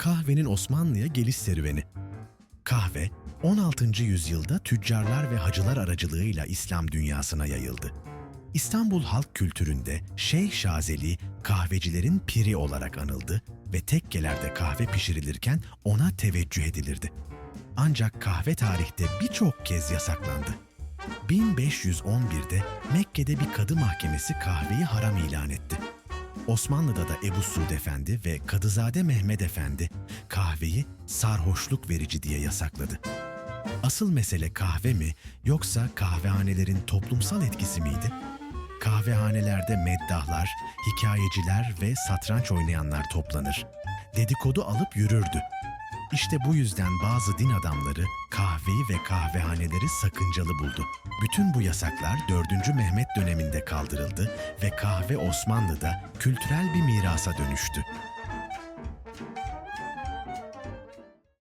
kahvenin Osmanlı'ya geliş serüveni. Kahve, 16. yüzyılda tüccarlar ve hacılar aracılığıyla İslam dünyasına yayıldı. İstanbul halk kültüründe Şeyh Şazeli kahvecilerin piri olarak anıldı ve tekkelerde kahve pişirilirken ona teveccüh edilirdi. Ancak kahve tarihte birçok kez yasaklandı. 1511'de Mekke'de bir kadı mahkemesi kahveyi haram ilan etti. Osmanlı'da da Ebu Suud Efendi ve Kadızade Mehmet Efendi kahveyi sarhoşluk verici diye yasakladı. Asıl mesele kahve mi yoksa kahvehanelerin toplumsal etkisi miydi? Kahvehanelerde meddahlar, hikayeciler ve satranç oynayanlar toplanır. Dedikodu alıp yürürdü. İşte bu yüzden bazı din adamları kahveyi ve kahvehaneleri sakıncalı buldu. Bütün bu yasaklar 4. Mehmet döneminde kaldırıldı ve kahve Osmanlı'da kültürel bir mirasa dönüştü.